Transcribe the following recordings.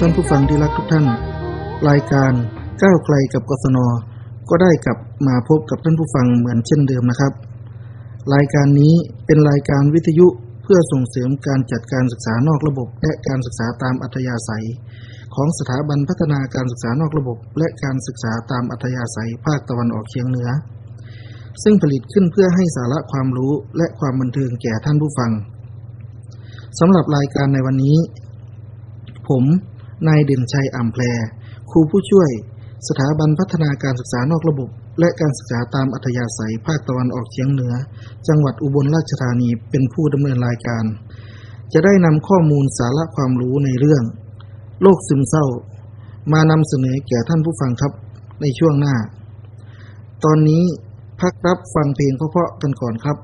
ท่านผู้ฟังที่รักทุกท่าน รายการก้าวไกลกับกศนก็ได้กลับมาพบกับท่านผู้ฟังเหมือนเช่นเดิมนะครับ รายการนี้เป็นรายการวิทยุเพื่อส่งเสริมการจัดการศึกษานอกระบบ และการศึกษาตามอัธยาศัย ของสถาบันพัฒนาการศึกษานอกระบบ และการศึกษาตามอัธยาศัยภาคตะวันออกเฉียงเหนือ ซึ่งผลิตขึ้นเพื่อให้สาระความรู้และความบันเทิงแก่ท่านผู้ฟังสำหรับรายการในวันนี้ ผม นายเด่นชัยอ่ำแพร ครูผู้ช่วย สถาบันพัฒนาการศึกษานอกระบบ และการศึกษาตามอัธยาศัยภาคตะวันออกเฉียงเหนือ จังหวัดอุบลราชธานีเป็นผู้ดำเนินรายการ จะได้นำข้อมูลสาระความรู้ในเรื่อง โรคซึมเศร้า มานำเสนอแก่ท่านผู้ฟังครับในช่วงหน้า ตอนนี้พักรับฟังเพลงเพราะๆกันก่อนครับ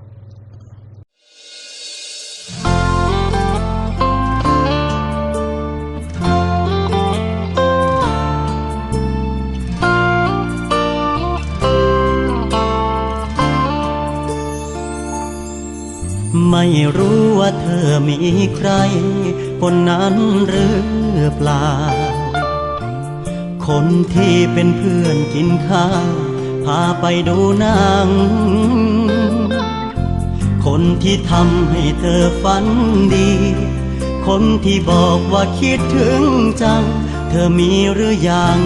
ไม่รู้ว่าเธอมีใคร คนนั้นหรือเปล่า คนที่เป็นเพื่อนกินข้าวพาไปดูหนัง คนที่ทำให้เธอฝันดี คนที่บอกว่าคิดถึงจัง เธอมีหรือยัง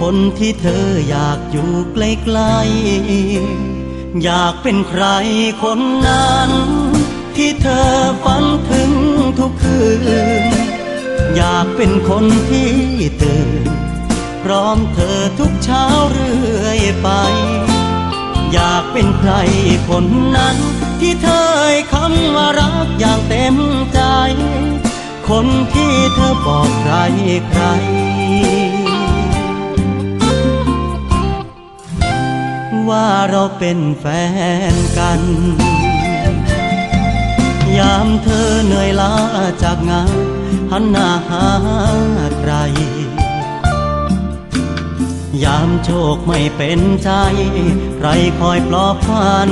คนที่เธออยากอยู่ใกล้ๆ อยากเป็นใครคนนั้น ที่เธอฝันถึงทุกคืน อยากเป็นคนที่ตื่น พร้อมเธอทุกเช้าเรื่อยไป อยากเป็นใครคนนั้น ที่เธอคำว่ารักอย่างเต็มใจ คนที่เธอบอกใครใคร ว่าเราเป็นแฟนกัน ยามเธอเหนื่อยล้าจากงานหันหน้าหาใคร ยามโชคไม่เป็นใจ ใครคอยปลอบพัน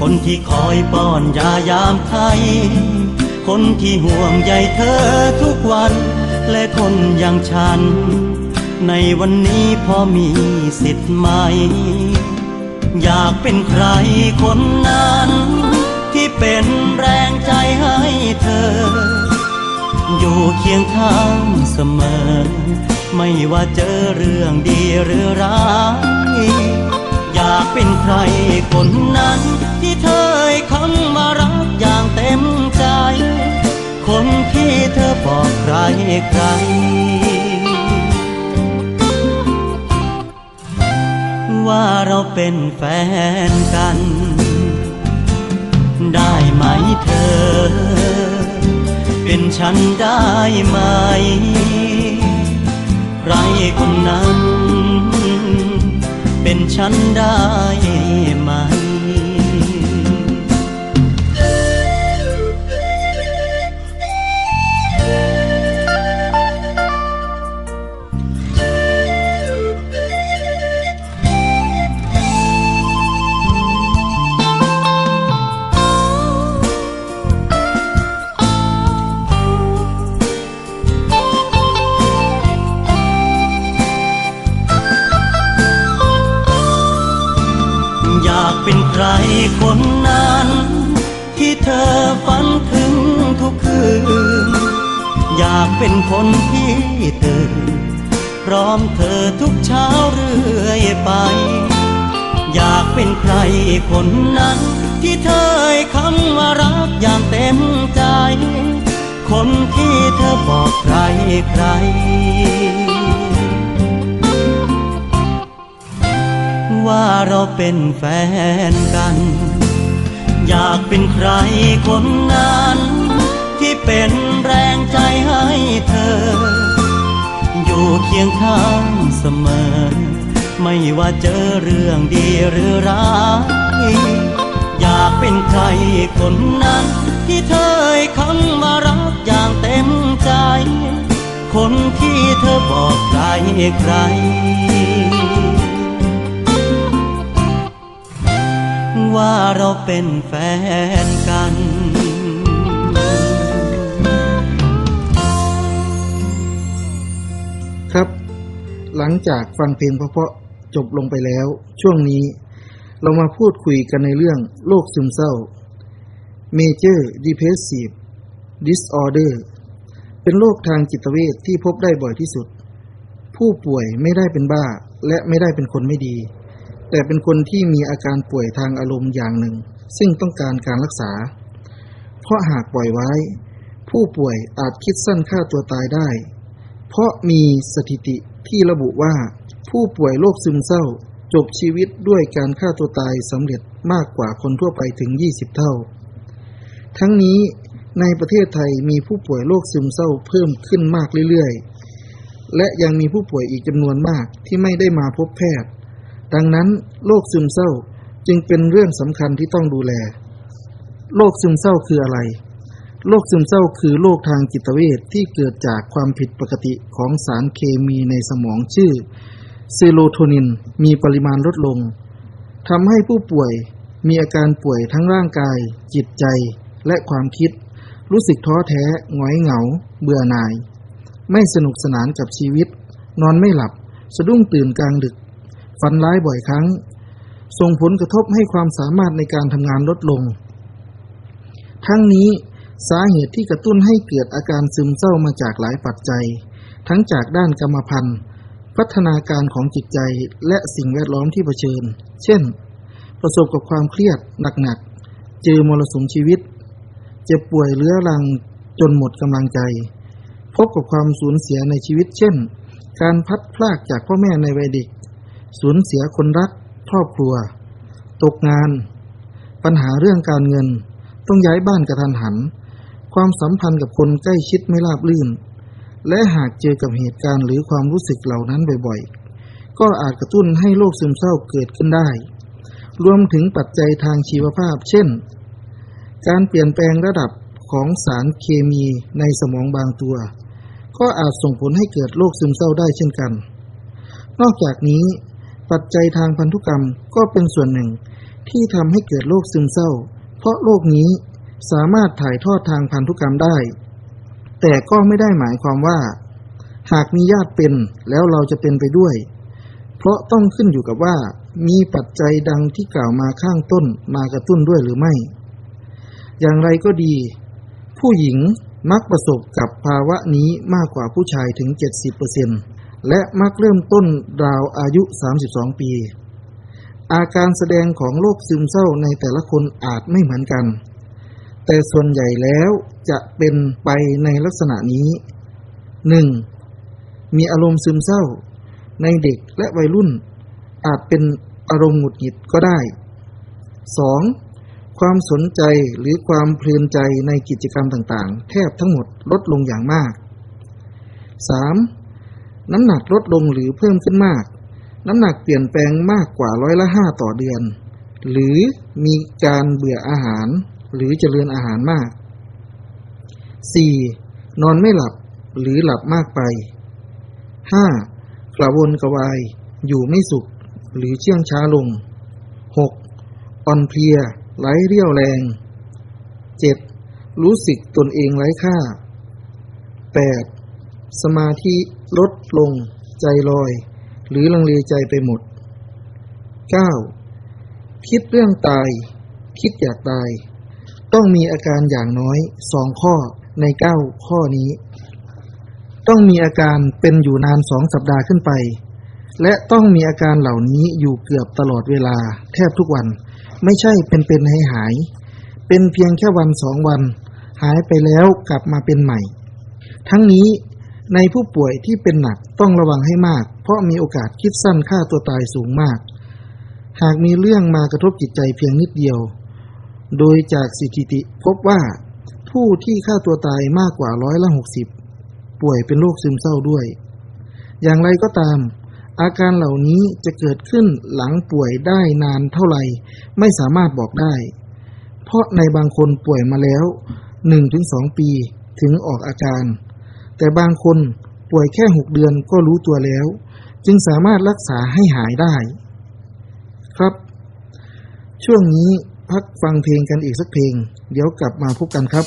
คนที่คอยป้อนยายามไทยคนที่ห่วงใยเธอทุกวัน และคนอย่างฉัน ในวันนี้พอมีสิทธิ์ไหม อยากเป็นใครคนนั้น ที่เป็นแรงใจให้เธอ อยู่เคียงข้างเสมอ ไม่ว่าเจอเรื่องดีหรือร้ายอยากเป็นใครคนนั้น ที่เธอคำว่ารักอย่างเต็มใจ คนที่เธอบอกใครใคร เราเป็นแฟนกัน ได้ไหมเธอ เป็นฉันได้ไหม ใครคนนั้น เป็นฉันได้ไหม คนนั้น ที่เธอฝันถึงทุกคืน อยากเป็นคนที่ตื่น พร้อมเธอทุกเช้าเรื่อยไป อยากเป็นใครคนนั้น ที่เธอคำว่ารักอย่างเต็มใจ คนที่เธอบอกใครใครว่าเราเป็นแฟนกัน อยากเป็นใครคนนั้น ที่เป็นแรงใจให้เธอ อยู่เคียงข้างเสมอ ไม่ว่าเจอเรื่องดีหรือร้ายอยากเป็นใครคนนั้น ที่เธอให้คำว่ารักอย่างเต็มใจ คนที่เธอบอกใครใคราเราเป็นแฟนกัน ครับ หลังจากฟังเพลงเพราะๆจบลงไปแล้ว ช่วงนี้ เรามาพูดคุยกันในเรื่องโรคซึมเศร้า Major Depressive Disorder เป็นโรคทางจิตเวชที่พบได้บ่อยที่สุด ผู้ป่วยไม่ได้เป็นบ้าและไม่ได้เป็นคนไม่ดี แต่เป็นคนที่มีอาการป่วยทางอารมณ์อย่างหนึ่ง ซึ่งต้องการการรักษา เพราะหากปล่อยไว้ ผู้ป่วยอาจคิดสั้นฆ่าตัวตายได้ เพราะมีสถิติที่ระบุว่า ผู้ป่วยโรคซึมเศร้าจบชีวิตด้วยการฆ่าตัวตายสำเร็จมากกว่าคนทั่วไปถึง 20 เท่า ทั้งนี้ในประเทศไทยมีผู้ป่วยโรคซึมเศร้าเพิ่มขึ้นมากเรื่อยๆ และยังมีผู้ป่วยอีกจำนวนมากที่ไม่ได้มาพบแพทย์ ดังนั้นโรคซึมเศร้าจึงเป็นเรื่องสำคัญที่ต้องดูแล โรคซึมเศร้าคืออะไร โรคซึมเศร้าคือโรคทางจิตเวชที่เกิดจากความผิดปกติของสารเคมีในสมองชื่อเซโรโทนินมีปริมาณลดลงทำให้ผู้ป่วยมีอาการป่วยทั้งร่างกาย จิตใจและความคิด รู้สึกท้อแท้หงอยเหงา เบื่อหน่าย ไม่สนุกสนานกับชีวิต นอนไม่หลับ สะดุ้งตื่นกลางดึก ฝันร้ายบ่อยครั้ง ส่งผลกระทบให้ความสามารถในการทำงานลดลง ทั้งนี้สาเหตุที่กระตุ้นให้เกิดอาการซึมเศร้ามาจากหลายปัจจัย ทั้งจากด้านกรรมพันธุ์พัฒนาการของจิตใจและสิ่งแวดล้อมที่เผชิญ เช่น ประสบกับความเครียดหนักๆ เจอมรสุมชีวิต เจ็บป่วยเรื้อรังจนหมดกำลังใจ พบกับความสูญเสียในชีวิต เช่น การพัดพลากจากพ่อแม่ในวัยเด็ก สูญเสียคนรัก ครอบครัว ตกงาน ปัญหาเรื่องการเงิน ต้องย้ายบ้านกระทันหัน ความสัมพันธ์กับคนใกล้ชิดไม่ราบรื่น และหากเจอกับเหตุการณ์หรือความรู้สึกเหล่านั้นบ่อยๆ ก็อาจกระตุ้นให้โรคซึมเศร้าเกิดขึ้นได้ รวมถึงปัจจัยทางชีวภาพ เช่น การเปลี่ยนแปลงระดับของสารเคมีในสมองบางตัว ก็อาจส่งผลให้เกิดโรคซึมเศร้าได้เช่นกัน นอกจากนี้ ปัจจัยทางพันธุกรรมก็เป็นส่วนหนึ่ง ที่ทำให้เกิดโรคซึมเศร้า เพราะโรคนี้สามารถถ่ายทอดทางพันธุกรรมได้ แต่ก็ไม่ได้หมายความว่า หากมีญาติเป็นแล้วเราจะเป็นไปด้วย เพราะต้องขึ้นอยู่กับว่า มีปัจจัยดังที่กล่าวมาข้างต้นมากระตุ้นด้วยหรือไม่ อย่างไรก็ดี ผู้หญิงมักประสบกับภาวะนี้มากกว่าผู้ชายถึง 70% และมักเริ่มต้นราวอายุ 32 ปี อาการแสดงของโรคซึมเศร้าในแต่ละคนอาจไม่เหมือนกัน แต่ส่วนใหญ่แล้วจะเป็นไปในลักษณะนี้ 1. มีอารมณ์ซึมเศร้า ในเด็กและวัยรุ่น อาจเป็นอารมณ์หงุดหงิดก็ได้ 2. ความสนใจหรือความเพลินใจในกิจกรรมต่างๆ แทบทั้งหมดลดลงอย่างมาก 3. น้ำหนักลดลงหรือเพิ่มขึ้นมาก น้ำหนักเปลี่ยนแปลงมากกว่าร้อยละห้าต่อเดือน หรือมีการเบื่ออาหาร หรือเจริญอาหารมาก 4. นอนไม่หลับหรือหลับมากไป 5. กระวนกระวาย อยู่ไม่สุข หรือเชื่องช้าลง 6. อ่อนเพลีย ไร้เรี่ยวแรง 7. รู้สึกตนเองไร้ค่า 8. สมาธิ ลดลง ใจลอย หรือลังเลใจไปหมด 9. คิดเรื่องตาย คิดอยากตาย ต้องมีอาการอย่างน้อยสองข้อในเก้าข้อนี้ ต้องมีอาการเป็นอยู่นานสองสัปดาห์ขึ้นไป และต้องมีอาการเหล่านี้อยู่เกือบตลอดเวลา แทบทุกวัน ไม่ใช่เป็นๆให้หาย เป็นเพียงแค่วันสองวัน หายไปแล้วกลับมาเป็นใหม่ ทั้งนี้ ในผู้ป่วยที่เป็นหนักต้องระวังให้มาก เพราะมีโอกาสคิดสั้นฆ่าตัวตายสูงมาก หากมีเรื่องมากระทบจิตใจเพียงนิดเดียว โดยจากสถิติพบว่า ผู้ที่ฆ่าตัวตายมากกว่าร้อยละหกสิบป่วยเป็นโรคซึมเศร้าด้วย อย่างไรก็ตาม อาการเหล่านี้จะเกิดขึ้นหลังป่วยได้นานเท่าไหร่ไม่สามารถบอกได้ เพราะในบางคนป่วยมาแล้ว 1-2 ปีถึงออกอาการ แต่บางคนป่วยแค่หกเดือนก็รู้ตัวแล้ว จึงสามารถรักษาให้หายได้ ครับ ช่วงนี้พักฟังเพลงกันอีกสักเพลง เดี๋ยวกลับมาพบกันครับ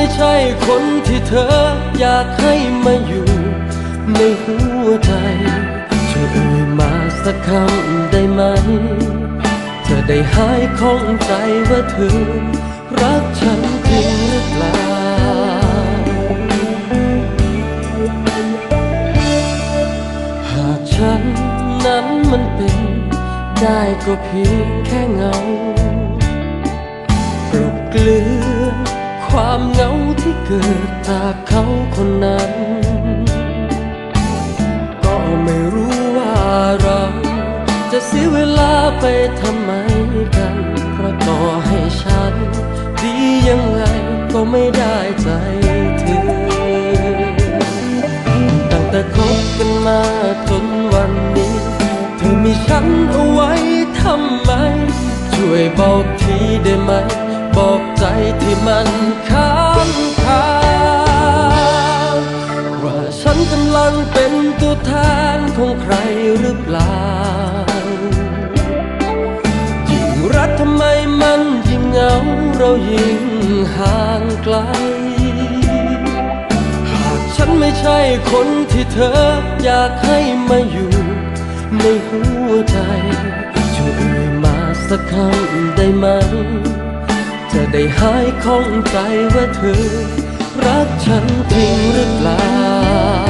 ไม่ใช่คนที่เธออยากให้มาอยู่ ในหัวใจช่วยเอ่ยมาสักคำได้ไหม จะได้หายข้องใจว่าเธอ รักฉันจริงหรือเปล่าหากฉันนั้นมันเป็น ได้ก็เพียงแค่เงากลบเกลือ ความเหงาที่เกิดจากเขาคนนั้น ก็ไม่รู้ว่าเรา จะเสียเวลาไปทำไมกันเพราะต่อให้ฉัน ดียังไงก็ไม่ได้ใจเธอ ตั้งแต่คบกันมาจนวันนี้ เธอมีฉันเอาไว้ทำไม ช่วยบอกทีได้ไหม บอกใจที่มันค้างคาว่าฉันกำลังเป็นตัวแทนของใครหรือเปล่า ยิ่งรักทำไมมันยิ่งเหงาเรายิ่งห่างไกล หากฉันไม่ใช่คนที่เธออยากให้มาอยู่ในหัวใจช่วยเอ่ยมาสักคำได้ไหม จะได้หายข้องใจว่าเธอ รักฉันจริงหรือเปล่า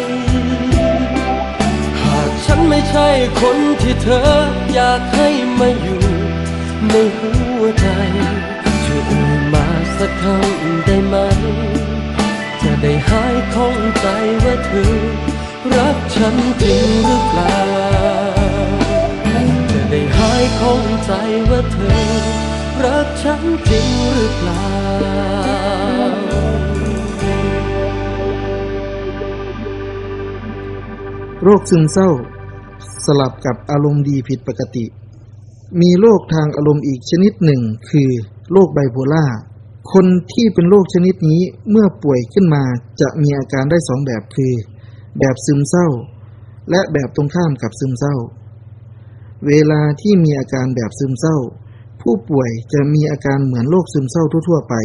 ฉันไม่ใช่คนที่เธออยากให้มาอยู่ในหัวใจช่วยเอ่ยมาสักคำได้ไหม จะได้หายข้องใจว่าเธอ รักฉันจริงหรือเปล่า จะได้หายข้องใจว่าเธอ รักฉันจริงหรือเปล่าโรคซึมเศร้า สลับกับอารมณ์ดีผิดปกติ มีโรคทางอารมณ์อีกชนิดหนึ่ง คือโรคไบโพล่าคนที่เป็นโรคชนิดนี้เมื่อป่วยขึ้นมาจะมีอาการได้สองแบบคือ แบบซึมเศร้า และแบบตรงข้ามกับซึมเศร้า เวลาที่มีอาการแบบซึมเศร้า ผู้ป่วยจะมีอาการเหมือนโรคซึมเศร้าทั่ว ๆ ไป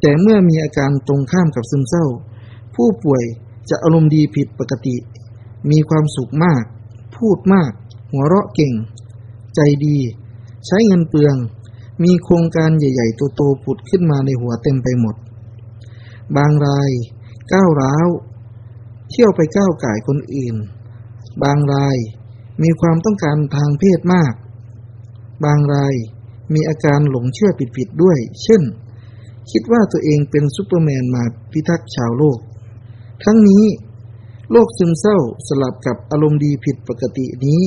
แต่เมื่อมีอาการตรงข้ามกับซึมเศร้า ผู้ป่วยจะอารมณ์ดีผิดปกติ มีความสุขมาก พูดมาก หัวเราะเก่ง ใจดี ใช้เงินเปลือง มีโครงการใหญ่ๆโตๆผุดขึ้นมาในหัวเต็มไปหมด บางราย ก้าวร้าว เที่ยวไปก้าวไก่คนอื่น บางรายมีความต้องการทางเพศมาก บางรายมีอาการหลงเชื่อผิดๆด้วย เช่น คิดว่าตัวเองเป็นซูเปอร์แมนมาพิทักษ์ชาวโลก ทั้งนี้ โรคซึมเศร้าสลับกับอารมณ์ดีผิดปกตินี้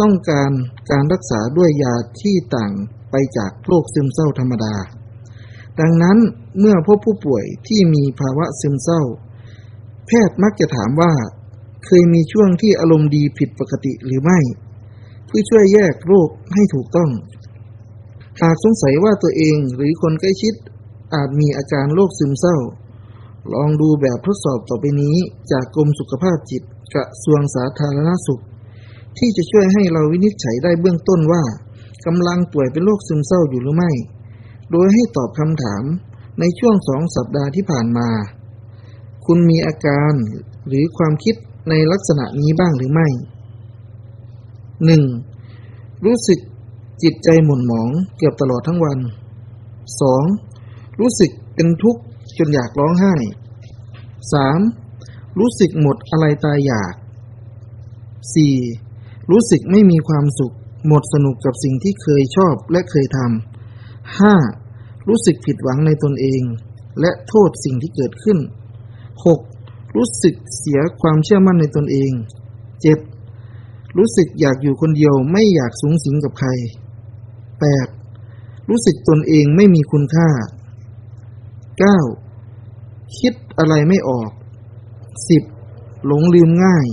ต้องการการรักษาด้วยยาที่ต่างไปจากโรคซึมเศร้าธรรมดา ดังนั้นเมื่อพบผู้ป่วยที่มีภาวะซึมเศร้า แพทย์มักจะถามว่า เคยมีช่วงที่อารมณ์ดีผิดปกติหรือไม่ เพื่อช่วยแยกโรคให้ถูกต้อง หากสงสัยว่าตัวเองหรือคนใกล้ชิดอาจมีอาการโรคซึมเศร้า ลองดูแบบทดสอบต่อไปนี้จากกรมสุขภาพจิตกระทรวงสาธารณสุข ที่จะช่วยให้เราวินิจฉัยได้เบื้องต้นว่ากำลังป่วยเป็นโรคซึมเศร้าอยู่หรือไม่ โดยให้ตอบคำถามในช่วงสองสัปดาห์ที่ผ่านมา คุณมีอาการหรือความคิดในลักษณะนี้บ้างหรือไม่ 1. รู้สึกจิตใจหม่นหมองเกือบตลอดทั้งวัน 2. รู้สึกเป็นทุกข์ จนอยากร้องไห้ 3. รู้สึกหมดอะไรตายอยาก 4. รู้สึกไม่มีความสุข หมดสนุกกับสิ่งที่เคยชอบและเคยทำ 5. รู้สึกผิดหวังในตนเอง และโทษสิ่งที่เกิดขึ้น 6. รู้สึกเสียความเชื่อมั่นในตนเอง 7. รู้สึกอยากอยู่คนเดียวไม่อยากสูงสิงกับใคร 8. รู้สึกตนเองไม่มีคุณค่า 9. คิดอะไรไม่ออก 10. หลงลืมง่าย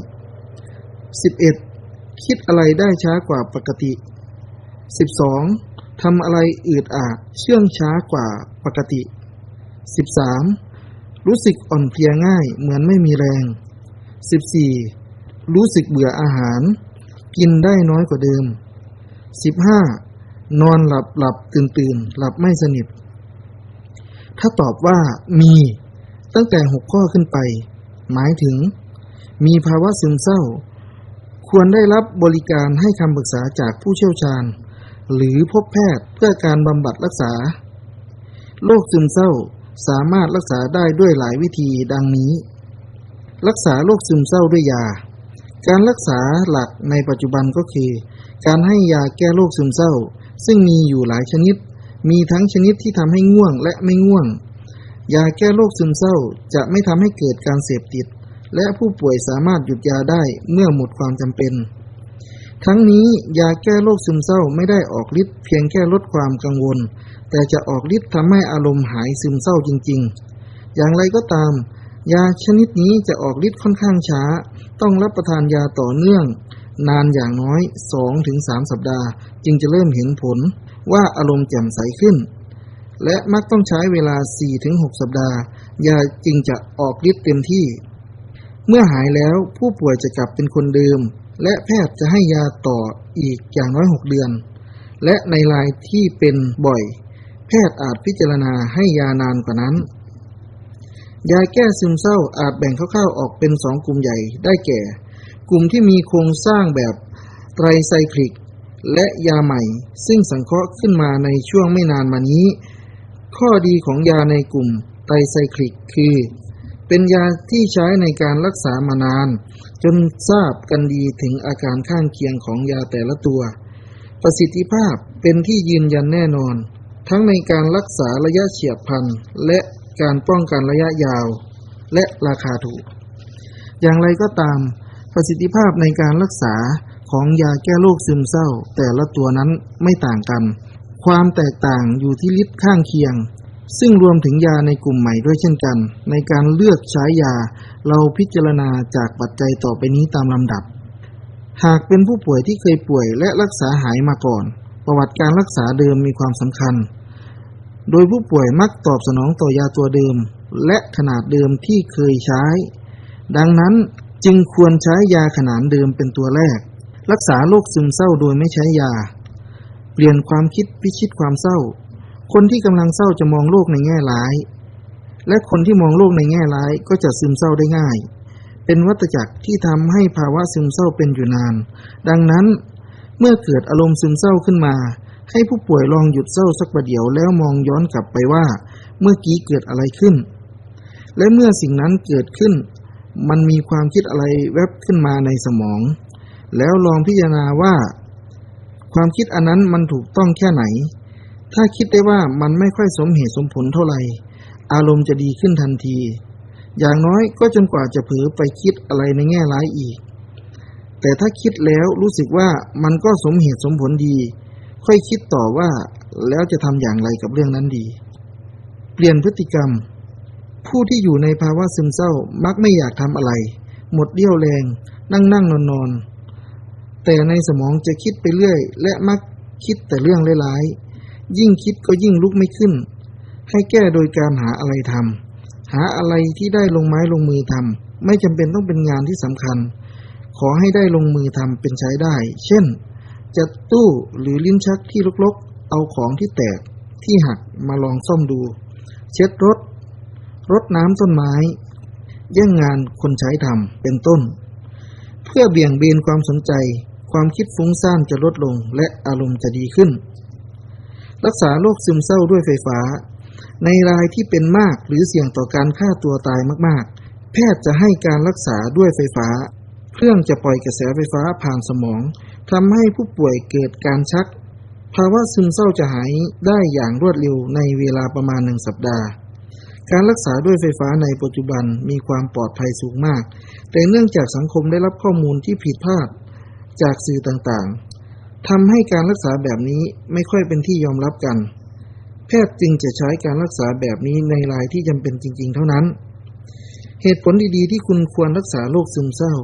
11. คิดอะไรได้ช้ากว่าปกติ 12. ทำอะไรอืดอาดเชื่องช้ากว่าปกติ 13. รู้สึกอ่อนเพลียง่ายเหมือนไม่มีแรง 14. รู้สึกเบื่ออาหาร กินได้น้อยกว่าเดิม 15. นอนหลับหลับตื่นตื่นหลับไม่สนิท ถ้าตอบว่ามี ตั้งแต่หกข้อขึ้นไป หมายถึง มีภาวะซึมเศร้า ควรได้รับบริการให้คำปรึกษาจากผู้เชี่ยวชาญ หรือพบแพทย์เพื่อการบำบัดรักษา โรคซึมเศร้าสามารถรักษาได้ด้วยหลายวิธีดังนี้ รักษาโรคซึมเศร้าด้วยยา การรักษาหลักในปัจจุบันก็คือ การให้ยาแก้โรคซึมเศร้า ซึ่งมีอยู่หลายชนิด มีทั้งชนิดที่ทำให้ง่วงและไม่ง่วง ยาแก้โรคซึมเศร้าจะไม่ทำให้เกิดการเสพติด และผู้ป่วยสามารถหยุดยาได้เมื่อหมดความจำเป็น ทั้งนี้ยาแก้โรคซึมเศร้าไม่ได้ออกฤทธิ์เพียงแค่ลดความกังวล แต่จะออกฤทธิ์ทำให้อารมณ์หายซึมเศร้าจริง ๆ อย่างไรก็ตาม ยาชนิดนี้จะออกฤทธิ์ค่อนข้างช้า ต้องรับประทานยาต่อเนื่อง นานอย่างน้อย 2-3 สัปดาห์ จึงจะเริ่มเห็นผลว่าอารมณ์แจ่มใสขึ้น และมักต้องใช้เวลา 4-6 สัปดาห์ ยาจึงจะออกฤทธิ์เต็มที่ เมื่อหายแล้วผู้ป่วยจะกลับเป็นคนเดิม และแพทย์จะให้ยาต่ออีกอย่างน้อย 6 เดือน และในรายที่เป็นบ่อย แพทย์อาจพิจารณาให้ยานานกว่านั้น ยาแก้ซึมเศร้าอาจแบ่งคร่าวๆออกเป็นสองกลุ่มใหญ่ได้แก่ กลุ่มที่มีโครงสร้างแบบไตรไซคลิกและยาใหม่ ซึ่งสังเคราะห์ขึ้นมาในช่วงไม่นานมานี้ ข้อดีของยาในกลุ่มไตรไซคลิกคือ เป็นยาที่ใช้ในการรักษามานาน จนทราบกันดีถึงอาการข้างเคียงของยาแต่ละตัว ประสิทธิภาพเป็นที่ยืนยันแน่นอน ทั้งในการรักษาระยะเฉียบพลันและการป้องกันระยะยาว และราคาถูก อย่างไรก็ตาม ประสิทธิภาพในการรักษาของยาแก้โรคซึมเศร้าแต่ละตัวนั้นไม่ต่างกัน ความแตกต่างอยู่ที่ฤทธิ์ข้างเคียง ซึ่งรวมถึงยาในกลุ่มใหม่ด้วยเช่นกัน ในการเลือกใช้ยา เราพิจารณาจากปัจจัยต่อไปนี้ตามลำดับ หากเป็นผู้ป่วยที่เคยป่วยและรักษาหายมาก่อน ประวัติการรักษาเดิมมีความสำคัญ โดยผู้ป่วยมักตอบสนองต่อยาตัวเดิม และขนาดเดิมที่เคยใช้ ดังนั้นจึงควรใช้ยาขนาดเดิมเป็นตัวแรก รักษาโรคซึมเศร้าโดยไม่ใช้ยา เปลี่ยนความคิดพิชิตความเศร้า คนที่กำลังเศร้าจะมองโลกในแง่ร้าย และคนที่มองโลกในแง่ร้ายก็จะซึมเศร้าได้ง่าย เป็นวัฏจักรที่ทำให้ภาวะซึมเศร้าเป็นอยู่นาน ดังนั้น เมื่อเกิดอารมณ์ซึมเศร้าขึ้นมา ให้ผู้ป่วยลองหยุดเศร้าสักประเดี๋ยวแล้วมองย้อนกลับไปว่า เมื่อกี้เกิดอะไรขึ้น และเมื่อสิ่งนั้นเกิดขึ้น มันมีความคิดอะไรแวบขึ้นมาในสมอง แล้วลองพิจารณาว่า ความคิดอันนั้นมันถูกต้องแค่ไหน ถ้าคิดได้ว่ามันไม่ค่อยสมเหตุสมผลเท่าไหร่ อารมณ์จะดีขึ้นทันที อย่างน้อยก็จนกว่าจะเผลอไปคิดอะไรในแง่ร้ายอีก แต่ถ้าคิดแล้วรู้สึกว่ามันก็สมเหตุสมผลดี ค่อยคิดต่อว่าแล้วจะทำอย่างไรกับเรื่องนั้นดี เปลี่ยนพฤติกรรม ผู้ที่อยู่ในภาวะซึมเศร้ามักไม่อยากทำอะไร หมดเรี่ยวแรง นั่งนั่งนอนนอน แต่ในสมองจะคิดไปเรื่อย และมักคิดแต่เรื่องร้ายๆ ยิ่งคิดก็ยิ่งลุกไม่ขึ้น ให้แก้โดยการหาอะไรทำ หาอะไรที่ได้ลงไม้ลงมือทำ ไม่จำเป็นต้องเป็นงานที่สำคัญ ขอให้ได้ลงมือทำเป็นใช้ได้ เช่น จัดตู้หรือลิ้นชักที่ลกๆ เอาของที่แตกที่หักมาลองซ่อมดู เช็ดรถ รดน้ำต้นไม้ แย่งงานคนใช้ทำเป็นต้น เพื่อเบี่ยงเบนความสนใจ ความคิดฟุ้งซ่านจะลดลงและอารมณ์จะดีขึ้น รักษาโรคซึมเศร้าด้วยไฟฟ้า ในรายที่เป็นมากหรือเสี่ยงต่อการฆ่าตัวตายมากๆ แพทย์จะให้การรักษาด้วยไฟฟ้า เครื่องจะปล่อยกระแสไฟฟ้าผ่านสมองทำให้ผู้ป่วยเกิดการชัก ภาวะซึมเศร้าจะหายได้อย่างรวดเร็วในเวลาประมาณหนึ่งสัปดาห์การรักษาด้วยไฟฟ้าในปัจจุบันมีความปลอดภัยสูงมาก แต่เนื่องจากสังคมได้รับข้อมูลที่ผิดพลาด จากสื่อต่างๆ ทำให้การรักษาแบบนี้ไม่ค่อยเป็นที่ยอมรับกัน แพทย์จึงจะใช้การรักษาแบบนี้ในรายที่จำเป็นจริง ๆ เท่านั้น เหตุผลดีๆ ที่คุณควรรักษาโรคซึมเศร้า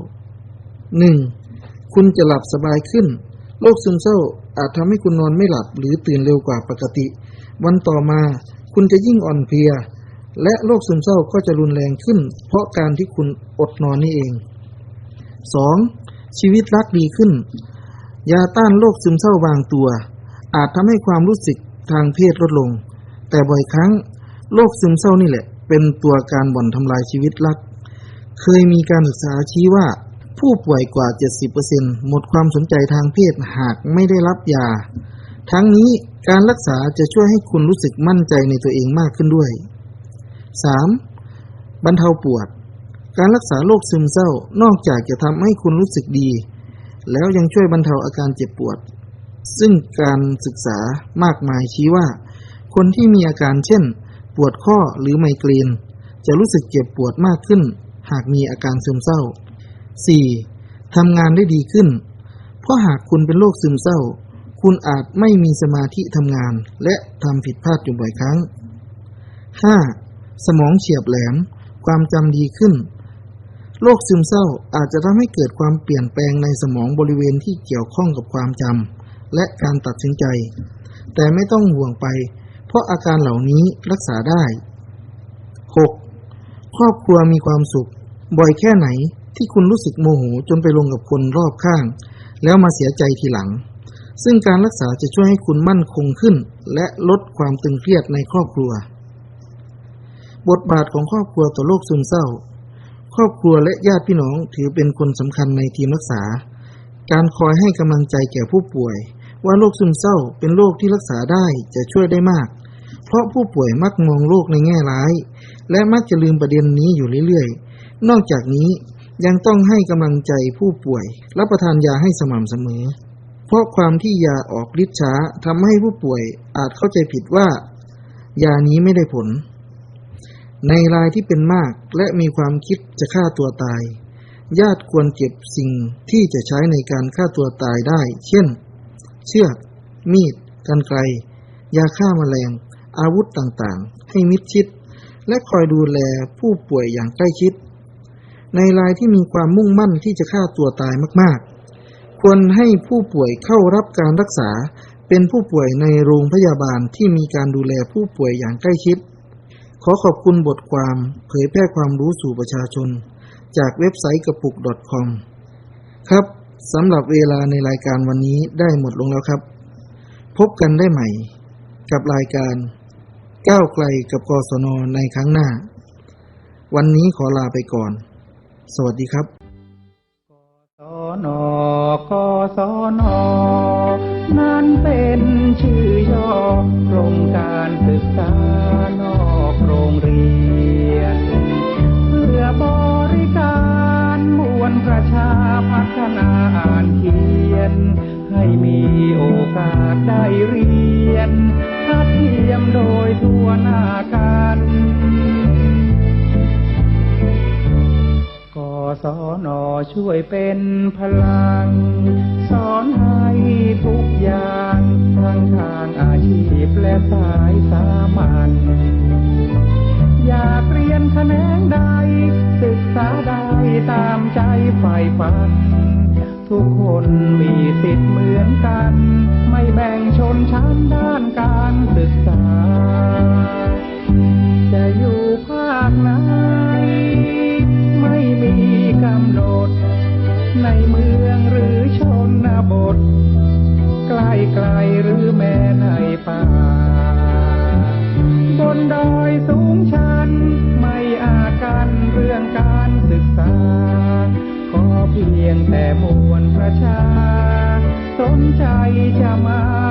1. คุณจะหลับสบายขึ้น โรคซึมเศร้าอาจทำให้คุณนอนไม่หลับหรือตื่นเร็วกว่าปกติ วันต่อมาคุณจะยิ่งอ่อนเพลีย และโรคซึมเศร้าก็จะรุนแรงขึ้น เพราะการที่คุณอดนอนนี่เอง 2. ชีวิตรักดีขึ้น ยาต้านโรคซึมเศร้าบางตัว อาจทำให้ความรู้สึกทางเพศลดลง แต่บ่อยครั้งโรคซึมเศร้านี่แหละ เป็นตัวการบ่อนทำลายชีวิตรัก เคยมีการศึกษาชี้ว่า ผู้ป่วยกว่า 70%หมดความสนใจทางเพศหากไม่ได้รับยา ทั้งนี้การรักษาจะช่วยให้คุณรู้สึกมั่นใจในตัวเองมากขึ้นด้วย 3. บรรเทาปวด การรักษาโรคซึมเศร้านอกจากจะทำให้คุณรู้สึกดี แล้วยังช่วยบรรเทาอาการเจ็บปวด ซึ่งการศึกษามากมายชี้ว่า คนที่มีอาการเช่น ปวดข้อหรือไมเกรนจะรู้สึกเจ็บปวดมากขึ้น หากมีอาการซึมเศร้า 4. ทำงานได้ดีขึ้น เพราะหากคุณเป็นโรคซึมเศร้า คุณอาจไม่มีสมาธิทำงาน และทำผิดพลาดอยู่บ่อยครั้ง 5. สมองเฉียบแหลม ความจำดีขึ้น โรคซึมเศร้าอาจจะทำให้เกิดความเปลี่ยนแปลงในสมองบริเวณที่เกี่ยวข้องกับความจำและการตัดสินใจ แต่ไม่ต้องห่วงไป เพราะอาการเหล่านี้รักษาได้ 6. ครอบครัวมีความสุข บ่อยแค่ไหนที่คุณรู้สึกโมโหจนไปลงกับคนรอบข้าง แล้วมาเสียใจทีหลัง ซึ่งการรักษาจะช่วยให้คุณมั่นคงขึ้น และลดความตึงเครียดในครอบครัว บทบาทของครอบครัวต่อโรคซึมเศร้า ครอบครัวและญาติพี่น้องถือเป็นคนสำคัญในทีมรักษา การคอยให้กำลังใจแก่ผู้ป่วย ว่าโรคซึมเศร้าเป็นโรคที่รักษาได้จะช่วยได้มาก เพราะผู้ป่วยมักมองโรคในแง่ร้าย และมักจะลืมประเด็นนี้อยู่เรื่อยๆ นอกจากนี้ยังต้องให้กำลังใจผู้ป่วย รับประทานยาให้สม่ำเสมอ เพราะความที่ยาออกฤทธิ์ช้าทำให้ผู้ป่วยอาจเข้าใจผิดว่า ยานี้ไม่ได้ผล ในรายที่เป็นมากและมีความคิดจะฆ่าตัวตาย ญาติควรเก็บสิ่งที่จะใช้ในการฆ่าตัวตายได้ เช่น เชือก มีดกรรไกรยาฆ่ามาแมลง อาวุธต่างๆ ให้มิดชิด และคอยดูแลผู้ป่วยอย่างใกล้ชิด ในรายที่มีความมุ่งมั่นที่จะฆ่าตัวตายมากๆ ควรให้ผู้ป่วยเข้ารับการรักษา เป็นผู้ป่วยในโรงพยาบาลที่มีการดูแลผู้ป่วยอย่างใกล้ชิด ขอขอบคุณบทความเผยแพร่ความรู้สู่ประชาชน จากเว็บไซต์กระปุก .com ครับสำหรับเวลาในรายการวันนี้ได้หมดลงแล้วครับ พบกันได้ใหม่ กับรายการก้าวไกลกับกศนในครั้งหน้า วันนี้ขอลาไปก่อน สวัสดีครับกสนกสนนั้นเป็นชื่อย่อโครงการศึกษานอ รงเรียน เพื่อบริการมวลประชาพัฒนาอ่านเขียน ให้มีโอกาสได้เรียนทัดเทียมโดยทั่วหน้ากันกศนอช่วยเป็นพลัง สอนให้ทุกอย่างทั้งทางอาชีพและสายสามัญ ตามใจใฝ่ฝันทุกคนมีสิทธิ์เหมือนกัน ไม่แบ่งชนชั้นด้านการศึกษา จะอยู่ภาคไหน ไม่มีกำหนด ในเมืองหรือชนบท ใกล้ไกลหรือแม้ในป่าบนดอย เพียงแต่มวลประชา สนใจจะมา